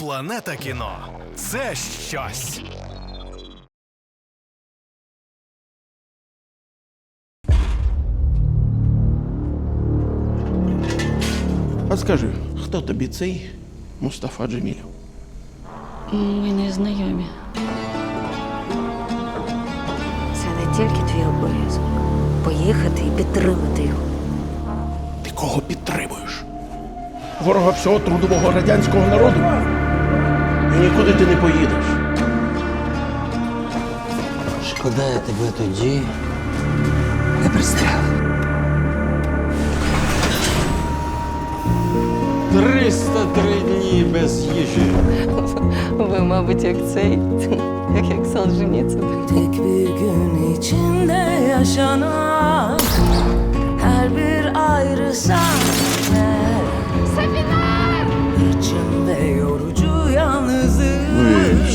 Планета кіно це щось. А скажи, хто тобі цей Мустафа Джемілів? Ми не знайомі. Це не тільки твій обов'язок. Поїхати і підтримати його. Ти кого підтримуєш? Ворога всього трудового радянського народу? І нікуди ти не поїдеш. Шкода, я тебе тоді не пристрелив. 303 дні без їжі. Ви, мабуть, як цей, як, як Солженіцин. Tek bir gün içinde yaşanan Her bir ayrı sahne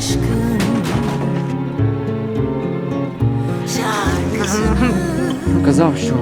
Sonsuz aşkın şarkısını Казав, що,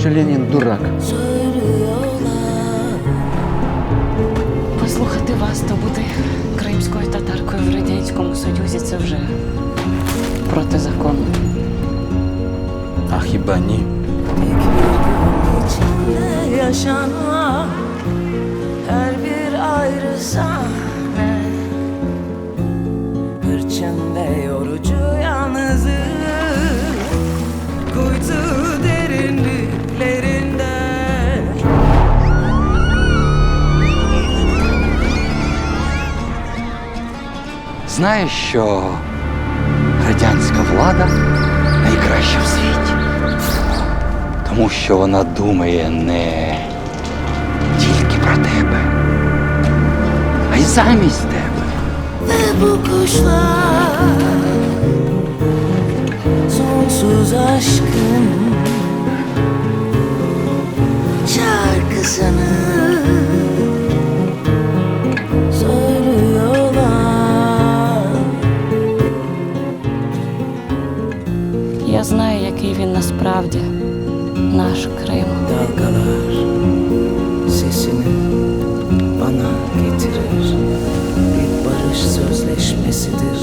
що Ленін дурак. söylüyorlar Послухати вас та бути кримською татаркою в Радянському Союзі це вже протизаконно. А хіба ні? içinde yaşanan Знаєш, що радянська влада найкраща в світі. Тому що вона думає не тільки про тебе, а й замість тебе. Ve bu я знаю, який він насправді наш Крим. Dalgalar sesini bana getirir Bir barış sözleşmesidir